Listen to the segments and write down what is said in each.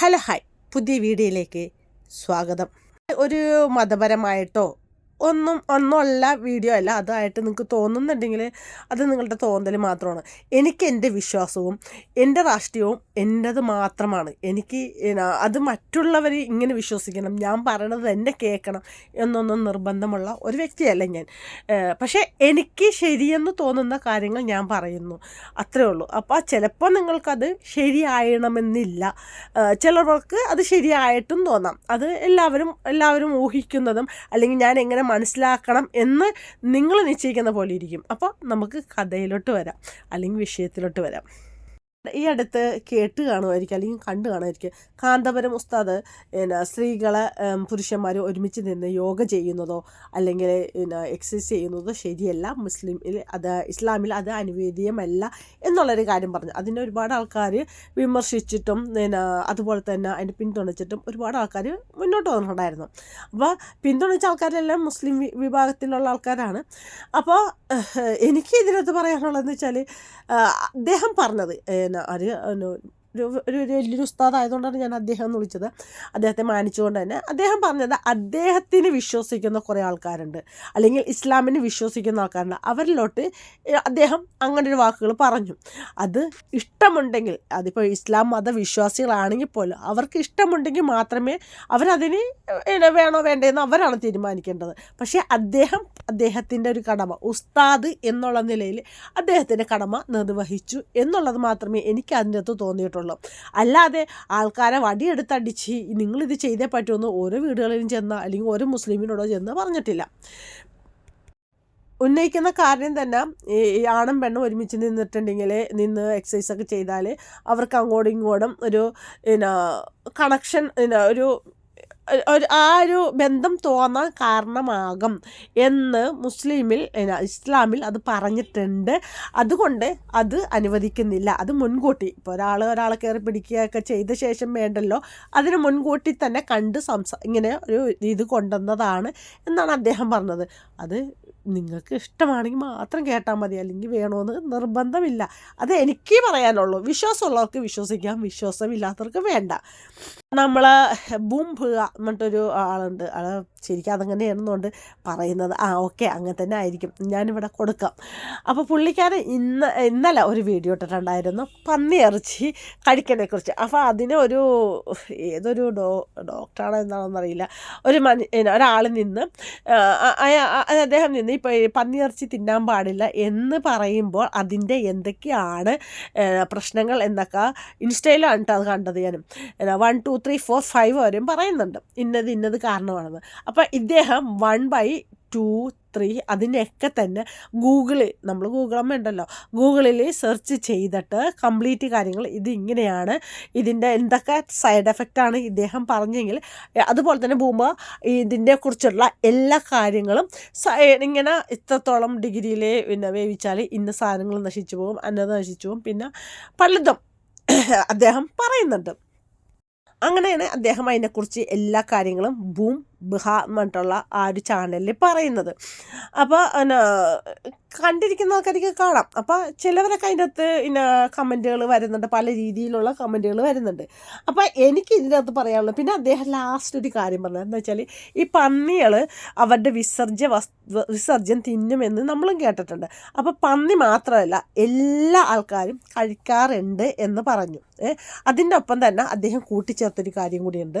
Hello hi. പുതിയ വീഡിയോയിലേക്ക് സ്വാഗതം. ഒരു മതപരമായിട്ടോ ഒന്നും ഒന്നുമല്ല വീഡിയോ അല്ല. അതായിട്ട് നിങ്ങൾക്ക് തോന്നുന്നുണ്ടെങ്കിൽ അത് നിങ്ങളുടെ തോന്നൽ മാത്രമാണ്. എനിക്ക് എന്റെ വിശ്വാസവും എന്റെ രാഷ്ട്രീയവും എന്റെത് മാത്രമാണ്. എനിക്ക് അത് മറ്റുള്ളവർ ഇങ്ങനെ വിശ്വസിക്കണം. ഞാൻ പറയണത് എന്നെ കേൾക്കണം എന്നൊന്നും നിർബന്ധമുള്ള ഒരു വ്യക്തിയല്ല ഞാൻ. പക്ഷേ എനിക്ക് ശരിയെന്ന് തോന്നുന്ന കാര്യങ്ങൾ ഞാൻ പറയുന്നു. അത്രേ ഉള്ളൂ. അപ്പോൾ ചിലപ്പോൾ നിങ്ങൾക്കത് ശരിയായണമെന്നില്ല. ഏഹ്, ചിലർക്ക് അത് ശരിയായിട്ടും തോന്നാം. അത് എല്ലാവരും എല്ലാവരും ഊഹിക്കുന്നതും അല്ലെങ്കിൽ ഞാൻ എങ്ങനെ മനസ്സിലാക്കണം എന്ന് നിങ്ങൾ നിശ്ചയിക്കുന്ന പോലെ ഇരിക്കും. അപ്പോൾ നമുക്ക് കഥയിലോട്ട് വരാം. അല്ലെങ്കിൽ വിഷയത്തിലോട്ട് വരാം. ഈ അടുത്ത് കേട്ട് കാണുമായിരിക്കും അല്ലെങ്കിൽ കണ്ടു കാണുമായിരിക്കും. കാന്തപുരം ഉസ്താദ് പിന്നെ സ്ത്രീകളെ പുരുഷന്മാർ ഒരുമിച്ച് നിന്ന് യോഗ ചെയ്യുന്നതോ അല്ലെങ്കിൽ പിന്നെ എക്സസൈസ് ചെയ്യുന്നതോ ശരിയല്ല. മുസ്ലിമിൽ അത് ഇസ്ലാമിൽ അത് അനുവേദ്യമല്ല എന്നുള്ളൊരു കാര്യം പറഞ്ഞു. അതിനെ ഒരുപാട് ആൾക്കാർ വിമർശിച്ചിട്ടും പിന്നെ അതുപോലെ തന്നെ അതിനെ പിന്തുണച്ചിട്ടും ഒരുപാട് ആൾക്കാർ മുന്നോട്ട് വന്നിട്ടുണ്ടായിരുന്നു. അപ്പോൾ പിന്തുണച്ച ആൾക്കാരെല്ലാം മുസ്ലിം വിഭാഗത്തിലുള്ള ആൾക്കാരാണ്. അപ്പോൾ എനിക്ക് ഇതിനകത്ത് പറയാനുള്ളതെന്ന് വെച്ചാൽ അദ്ദേഹം പറഞ്ഞത് എന്നാ ഒരു ഒരു ഒരു ഒരു വലിയൊരു ഉസ്താദായതുകൊണ്ടാണ് ഞാൻ അദ്ദേഹം എന്ന് വിളിച്ചത്. അദ്ദേഹത്തെ മാനിച്ചുകൊണ്ട് തന്നെ. അദ്ദേഹം പറഞ്ഞത് അദ്ദേഹത്തിന് വിശ്വസിക്കുന്ന കുറേ ആൾക്കാരുണ്ട്. അല്ലെങ്കിൽ ഇസ്ലാമിന് വിശ്വസിക്കുന്ന ആൾക്കാരുണ്ട്. അവരിലോട്ട് അദ്ദേഹം അങ്ങനെ ഒരു വാക്കുകൾ പറഞ്ഞു. അത് ഇഷ്ടമുണ്ടെങ്കിൽ അതിപ്പോൾ ഇസ്ലാം മതവിശ്വാസികളാണെങ്കിൽ പോലും അവർക്ക് ഇഷ്ടമുണ്ടെങ്കിൽ മാത്രമേ അവരതിന് വേണോ വേണ്ടതെന്ന് അവരാണ് തീരുമാനിക്കേണ്ടത്. പക്ഷേ അദ്ദേഹം അദ്ദേഹത്തിന്റെ ഒരു കടമ ഉസ്താദ് എന്നുള്ള നിലയിൽ അദ്ദേഹത്തിന്റെ കടമ നിർവഹിച്ചു എന്നുള്ളത് മാത്രമേ എനിക്ക് അതിന്റെ അകത്ത് തോന്നിയിട്ടുള്ളൂ. അല്ലാതെ ആൾക്കാരെ വടിയെടുത്തടിച്ച് നിങ്ങളിത് ചെയ്തേ പറ്റുമെന്ന് ഓരോ വീടുകളിലും ചെന്ന് അല്ലെങ്കിൽ ഓരോ മുസ്ലിമിനോടോ ചെന്ന് പറഞ്ഞിട്ടില്ല. ഉന്നയിക്കുന്ന കാര്യം തന്നെ ഈ ആണും പെണ്ണും ഒരുമിച്ച് നിന്നിട്ടുണ്ടെങ്കിൽ നിന്ന് എക്സസൈസൊക്കെ ചെയ്താൽ അവർക്ക് അങ്ങോട്ടും ഇങ്ങോട്ടും ഒരു പിന്നെ കണക്ഷൻ ഒരു ഒരു ആ ഒരു ബന്ധം തോന്നാൻ കാരണമാകും എന്ന് മുസ്ലിമിൽ ഇസ്ലാമിൽ അത് പറഞ്ഞിട്ടുണ്ട്. അതുകൊണ്ട് അത് അനുവദിക്കുന്നില്ല. അത് മുൻകൂട്ടി. ഇപ്പോൾ ഒരാൾ ഒരാളെ കയറി പിടിക്കുകയൊക്കെ ചെയ്ത ശേഷം വേണ്ടല്ലോ. അതിന് മുൻകൂട്ടി തന്നെ കണ്ട് സംസാ ഇങ്ങനെ ഒരു ഇത് കൊണ്ടുവന്നതാണ് എന്നാണ് അദ്ദേഹം പറഞ്ഞത്. അത് നിങ്ങൾക്ക് ഇഷ്ടമാണെങ്കിൽ മാത്രം കേട്ടാൽ മതി. അല്ലെങ്കിൽ വേണമെന്ന് നിർബന്ധമില്ല. അത് എനിക്ക് പറയാനുള്ളൂ. വിശ്വാസമുള്ളവർക്ക് വിശ്വസിക്കാം. വിശ്വാസമില്ലാത്തവർക്ക് വേണ്ട. നമ്മൾ ബുംഭുക എന്നിട്ടൊരു ആളുണ്ട്. ആൾ ശരിക്കും അതങ്ങനെയാണെന്നുകൊണ്ട് പറയുന്നത്. ആ ഓക്കെ അങ്ങനെ തന്നെ ആയിരിക്കും. ഞാനിവിടെ കൊടുക്കാം. അപ്പോൾ പുള്ളിക്കാരൻ ഇന്ന് ഇന്നലെ ഒരു വീഡിയോ ഇട്ടിട്ടുണ്ടായിരുന്നു. പന്നി ഇറച്ചി കഴിക്കണേക്കുറിച്ച് അപ്പോൾ അതിന് ഒരു ഏതൊരു ഡോ ഡോക്ടറാണോ എന്താണെന്നറിയില്ല ഒരു മനുഷ്യ ഒരാൾ നിന്ന് അദ്ദേഹം നിന്ന് ഇപ്പോൾ പന്നി ഇറച്ചി തിന്നാൻ പാടില്ല എന്ന് പറയുമ്പോൾ അതിന്റെ എന്തൊക്കെയാണ് പ്രശ്നങ്ങൾ എന്നൊക്കെ ഇൻസ്റ്റയിലാണ് അത് കണ്ടത് ഞാനും. One two three four five വരെയും പറയുന്നുണ്ട്. ഇന്നത് ഇന്നത് കാരണമാണെന്ന്. അപ്പോൾ ഇദ്ദേഹം വൺ ബൈ ടു ത്രീ അതിനെയൊക്കെ തന്നെ ഗൂഗിളിൽ നമ്മൾ ഗൂഗിളമ്മ ഉണ്ടല്ലോ. ഗൂഗിളിൽ സെർച്ച് ചെയ്തിട്ട് കംപ്ലീറ്റ് കാര്യങ്ങൾ ഇതിങ്ങനെയാണ്. ഇതിന്റെ എന്തൊക്കെ സൈഡ് എഫക്റ്റാണ് ഇദ്ദേഹം പറഞ്ഞെങ്കിൽ അതുപോലെ തന്നെ ഭൂമ ഇതിന്റെ കുറിച്ചുള്ള എല്ലാ കാര്യങ്ങളും ഇങ്ങനെ ഇത്രത്തോളം ഡിഗ്രിയിൽ പിന്നെ വേവിച്ചാൽ ഇന്ന സാധനങ്ങൾ നശിച്ചു പോകും അന്നത് നശിച്ചു പോകും. പിന്നെ പലതും അദ്ദേഹം പറയുന്നുണ്ട്. അങ്ങനെയാണ് അദ്ദേഹം അതിനെക്കുറിച്ച് എല്ലാ കാര്യങ്ങളും ബൂം ബിഹ എന്നിട്ടുള്ള ആ ഒരു ചാനലിൽ പറയുന്നത്. അപ്പോൾ എന്നാ കണ്ടിരിക്കുന്ന ആൾക്കാർക്ക് കാണാം. അപ്പോൾ ചിലവരൊക്കെ അതിന്റെ അകത്ത് പിന്നെ കമന്റുകൾ വരുന്നുണ്ട്. പല രീതിയിലുള്ള കമന്റുകൾ വരുന്നുണ്ട്. അപ്പോൾ എനിക്ക് ഇതിന്റെ അകത്ത് പറയാനുള്ളത് പിന്നെ അദ്ദേഹം ലാസ്റ്റ് ഒരു കാര്യം പറഞ്ഞത് എന്താ വെച്ചാൽ ഈ പന്നികൾ അവരുടെ വിസർജ്യ വസ് വിസർജ്യം തിന്നുമെന്ന് നമ്മളും കേട്ടിട്ടുണ്ട്. അപ്പോൾ പന്നി മാത്രമല്ല എല്ലാ ആൾക്കാരും കഴിക്കാറുണ്ട് എന്ന് പറഞ്ഞു. അതിന്റെ ഒപ്പം തന്നെ അദ്ദേഹം കൂട്ടിച്ചേർത്തൊരു കാര്യം കൂടിയുണ്ട്.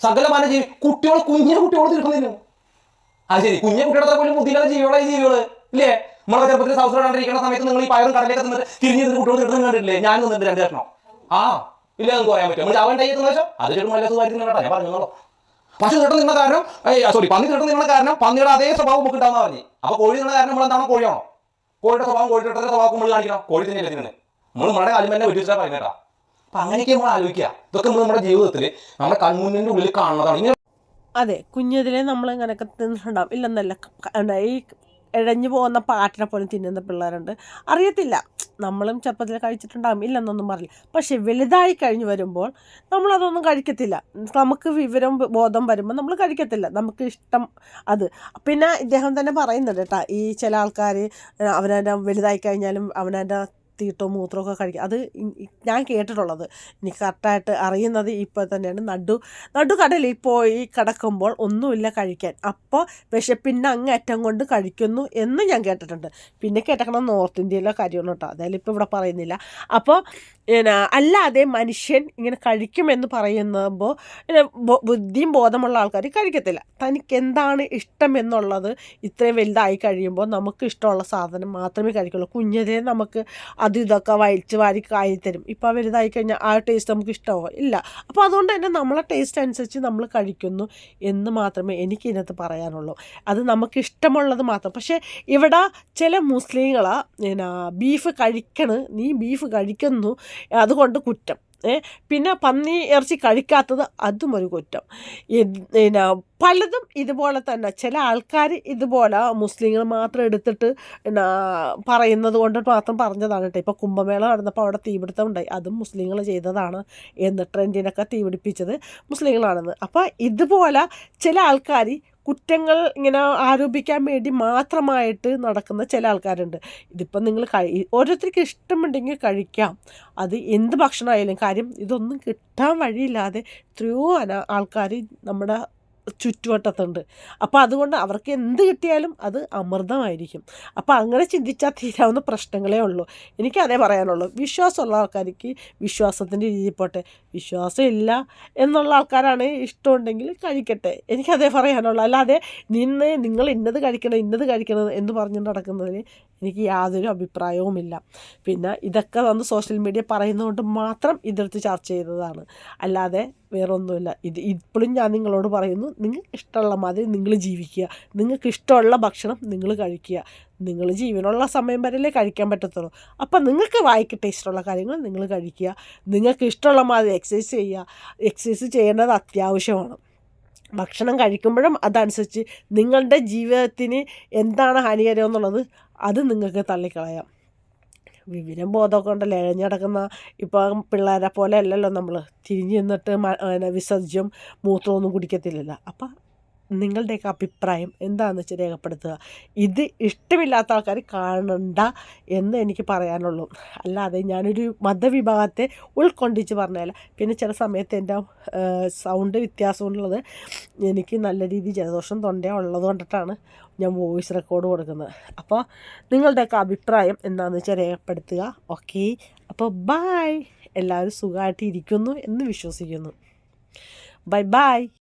സകലമാന ജീവി കുട്ടികൾ കുഞ്ഞു കുട്ടികൾ തീർക്കുന്നില്ല അത് ശരി കുഞ്ഞു കുട്ടികളെ പോലും ബുദ്ധിയില്ലാത്ത ജീവികളായി ജീവികൾ. ഇല്ലേ? നമ്മളെ ചെറുപ്പത്തിൽ സൗസ് കണ്ടിരിക്കുന്ന സമയത്ത് നിങ്ങൾ ഈ പയറും കടലൊക്കെ തിന്നിട്ട് തിരിഞ്ഞ് കുട്ടികൾ തിരുന്ന് കണ്ടിട്ടില്ലേ? ഞാൻ നിന്നിട്ട് രണ്ട് കഷ്ണം. ആ ഇല്ല നിങ്ങൾക്ക് പറയാൻ പറ്റും നമ്മൾ അവൻ ടൈത്ത് അത് ചെറുപ്പം നല്ല സുഖമായിരിക്കും ഞാൻ പറഞ്ഞോളൂ പക്ഷെ നീട്ടം നിന്ന കാരണം സോറി പന്നി നീട്ടം നിന്ന കാരണം പന്നിയുടെ അതേ സ്വഭാവം നമുക്ക് ഉണ്ടാവുന്ന പറഞ്ഞു. അപ്പൊ കോഴി നിന്ന കാരണം നമ്മൾ എന്താണോ കോഴിയാണോ? കോഴിയുടെ സ്വഭാവം കോഴിയുടെ സ്വഭാവം നമ്മൾ കാണിക്കണം. കോഴി തന്നെ നമ്മൾ നമ്മുടെ കാലം തന്നെ ഒരു പറയുന്നേട്ടാ അപ്പൊ അങ്ങനെയൊക്കെ നമ്മൾ ആലോചിക്കുക. ഇതൊക്കെ നമ്മൾ നമ്മുടെ ജീവിതത്തിൽ നമ്മുടെ കൺമുന്നിന്റെ ഉള്ളിൽ കാണുന്നതാണ്. ഇങ്ങനെ അതെ കുഞ്ഞതിലെ നമ്മൾ ഇങ്ങനെയൊക്കെ തിന്നിട്ടുണ്ടാവും? ഇല്ലെന്നല്ല ഈ ഇഴഞ്ഞു പോകുന്ന പാട്ടിനെ പോലും തിന്നുന്ന പിള്ളേരുണ്ട്. അറിയത്തില്ല. നമ്മളും ചെറുപ്പത്തിൽ കഴിച്ചിട്ടുണ്ടാകും ഇല്ലെന്നൊന്നും പറയില്ല. പക്ഷെ വലുതായി കഴിഞ്ഞ് വരുമ്പോൾ നമ്മളതൊന്നും കഴിക്കത്തില്ല. നമുക്ക് വിവരം ബോധം വരുമ്പോൾ നമ്മൾ കഴിക്കത്തില്ല. നമുക്ക് ഇഷ്ടം അത്. പിന്നെ ഇദ്ദേഹം തന്നെ പറയുന്നുണ്ട് കേട്ടോ ഈ ചില ആൾക്കാർ അവനവന്റെ വലുതായി കഴിഞ്ഞാലും അവനവന്റെ തീട്ടവും മൂത്രമൊക്കെ കഴിക്കുക അത് ഞാൻ കേട്ടിട്ടുള്ളത്. എനിക്ക് കറക്റ്റായിട്ട് അറിയുന്നത് ഇപ്പോൾ തന്നെയാണ്. നടു നടുക്കടലിൽ പോയി കിടക്കുമ്പോൾ ഒന്നുമില്ല കഴിക്കാൻ. അപ്പോൾ വിശപ്പിന്റെ അങ്ങേറ്റം കൊണ്ട് കഴിക്കുന്നു എന്ന് ഞാൻ കേട്ടിട്ടുണ്ട്. പിന്നെ കേട്ടേക്കണം നോർത്ത് ഇന്ത്യയിലെ കാര്യമാണ് കേട്ടോ. അതായാലും ഇപ്പോൾ ഇവിടെ പറയുന്നില്ല. അപ്പോൾ പിന്നെ അല്ലാതെ മനുഷ്യൻ ഇങ്ങനെ കഴിക്കുമെന്ന് പറയുമ്പോൾ ബുദ്ധിയും ബോധമുള്ള ആൾക്കാർ കഴിക്കത്തില്ല. തനിക്ക് എന്താണ് ഇഷ്ടം എന്നുള്ളത് ഇത്രയും വലുതായി കഴിയുമ്പോൾ നമുക്ക് ഇഷ്ടമുള്ള സാധനം മാത്രമേ കഴിക്കുള്ളൂ. കുഞ്ഞതേ നമുക്ക് അത് ഇതൊക്കെ വലിച്ച് വാരി കായി തരും. ഇപ്പോൾ വലുതായി കഴിഞ്ഞാൽ ആ ടേസ്റ്റ് നമുക്ക് ഇഷ്ടമോ ഇല്ല. അപ്പോൾ അതുകൊണ്ട് തന്നെ നമ്മളെ ടേസ്റ്റ് അനുസരിച്ച് നമ്മൾ കഴിക്കുന്നു എന്ന് മാത്രമേ എനിക്കിതിനകത്ത് പറയാനുള്ളൂ. അത് നമുക്ക് ഇഷ്ടമുള്ളത് മാത്രം. പക്ഷേ ഇവിടെ ചില മുസ്ലിങ്ങളാ പിന്നെ ബീഫ് കഴിക്കണ്. നീ ബീഫ് കഴിക്കുന്നു. അതുകൊണ്ട് കുറ്റം. പിന്നെ പന്നി ഇറച്ചി കഴിക്കാത്തത് അതും ഒരു കുറ്റം. പിന്നെ പലതും ഇതുപോലെ തന്നെ. ചില ആൾക്കാർ ഇതുപോലെ മുസ്ലിങ്ങൾ മാത്രം എടുത്തിട്ട് പിന്നെ പറയുന്നത് കൊണ്ട് മാത്രം പറഞ്ഞതാണ് കേട്ടോ. ഇപ്പോൾ കുംഭമേള നടന്നപ്പോൾ അവിടെ തീപിടുത്തം ഉണ്ടായി. അതും മുസ്ലിങ്ങൾ ചെയ്തതാണ് എന്ന് ട്രെൻഡിനൊക്കെ തീപിടിപ്പിച്ചത് മുസ്ലിങ്ങളാണെന്ന്. അപ്പോൾ ഇതുപോലെ ചില ആൾക്കാർ കുറ്റങ്ങൾ ഇങ്ങനെ ആരോപിക്കാൻ വേണ്ടി മാത്രമായിട്ട് നടക്കുന്ന ചില ആൾക്കാരുണ്ട്. ഇതിപ്പം നിങ്ങൾ കഴി ഓരോരുത്തർക്ക് ഇഷ്ടമുണ്ടെങ്കിൽ കഴിക്കാം. അത് എന്ത് ഭക്ഷണമായാലും കാര്യം ഇതൊന്നും കിട്ടാൻ വഴിയില്ലാതെ എത്രയോ അന ആൾക്കാർ നമ്മുടെ ചുറ്റുവട്ടത്തുണ്ട്. അപ്പോൾ അതുകൊണ്ട് അവർക്ക് എന്ത് കിട്ടിയാലും അത് അമൃതമായിരിക്കും. അപ്പോൾ അങ്ങനെ ചിന്തിച്ചാൽ തീരാവുന്ന പ്രശ്നങ്ങളേ ഉള്ളൂ. എനിക്ക് അതേ പറയാനുള്ളൂ. വിശ്വാസമുള്ള ആൾക്കാർക്ക് വിശ്വാസത്തിന്റെ രീതിയിൽ പോട്ടെ വിശ്വാസം ഇല്ല എന്നുള്ള ആൾക്കാരാണ് ഇഷ്ടമുണ്ടെങ്കിൽ കഴിക്കട്ടെ. എനിക്കതേ പറയാനുള്ളൂ. അല്ലാതെ നിന്ന് നിങ്ങൾ ഇന്നത് കഴിക്കണം ഇന്നത് കഴിക്കണം എന്ന് പറഞ്ഞു നടക്കുന്നതിൽ എനിക്ക് യാതൊരു അഭിപ്രായവുമില്ല. പിന്നെ ഇതൊക്കെ വന്ന് സോഷ്യൽ മീഡിയ പറയുന്നതുകൊണ്ട് മാത്രം ഇതെടുത്ത് ചർച്ച ചെയ്തതാണ്. അല്ലാതെ വേറൊന്നുമില്ല. ഇത് ഇപ്പോഴും ഞാൻ നിങ്ങളോട് പറയുന്നു നിങ്ങൾക്ക് ഇഷ്ടമുള്ള മാതിരി നിങ്ങൾ ജീവിക്കുക. നിങ്ങൾക്ക് ഇഷ്ടമുള്ള ഭക്ഷണം നിങ്ങൾ കഴിക്കുക. നിങ്ങൾ ജീവനുള്ള സമയം വരെയല്ലേ കഴിക്കാൻ പറ്റത്തുള്ളൂ. അപ്പം നിങ്ങൾക്ക് വായിക്കട്ടെ ഇഷ്ടമുള്ള കാര്യങ്ങൾ നിങ്ങൾ കഴിക്കുക. നിങ്ങൾക്ക് ഇഷ്ടമുള്ള മാതിരി എക്സസൈസ് ചെയ്യുക. എക്സസൈസ് ചെയ്യേണ്ടത് അത്യാവശ്യമാണ്. ഭക്ഷണം കഴിക്കുമ്പോഴും അതനുസരിച്ച് നിങ്ങളുടെ ജീവിതത്തിന് എന്താണ് ഹാനികരം എന്നുള്ളത് അത് നിങ്ങൾക്ക് തള്ളിക്കളയാം. വിവരം ബോധമൊക്കെ ഉണ്ടല്ലോ ഇഴഞ്ഞടക്കുന്ന ഇപ്പം പിള്ളേരെ പോലെ അല്ലല്ലോ നമ്മൾ തിരിഞ്ഞ് നിന്നിട്ട് വിസർജ്യം മൂത്രമൊന്നും കുടിക്കത്തില്ലല്ലോ. അപ്പം നിങ്ങളുടെയൊക്കെ അഭിപ്രായം എന്താണെന്ന് വെച്ച് രേഖപ്പെടുത്തുക. ഇത് ഇഷ്ടമില്ലാത്ത ആൾക്കാർ കാണണ്ട എന്ന് എനിക്ക് പറയാനുള്ളൂ. അല്ലാതെ ഞാനൊരു മതവിഭാഗത്തെ ഉൾക്കൊണ്ടിച്ച് പറഞ്ഞതല്ല. പിന്നെ ചില സമയത്ത് എന്റെ സൗണ്ട് വ്യത്യാസമുള്ളത് എനിക്ക് നല്ല രീതിയിൽ ജലദോഷം തൊണ്ട ഉള്ളത് കൊണ്ടിട്ടാണ് ഞാൻ വോയിസ് റെക്കോർഡ് കൊടുക്കുന്നത്. അപ്പോൾ നിങ്ങളുടെയൊക്കെ അഭിപ്രായം എന്താണെന്ന് വെച്ചാൽ രേഖപ്പെടുത്തുക. ഓക്കെ. അപ്പോൾ ബായ് എല്ലാവരും സുഖമായിട്ട് ഇരിക്കുന്നു എന്ന് വിശ്വസിക്കുന്നു. Bye bye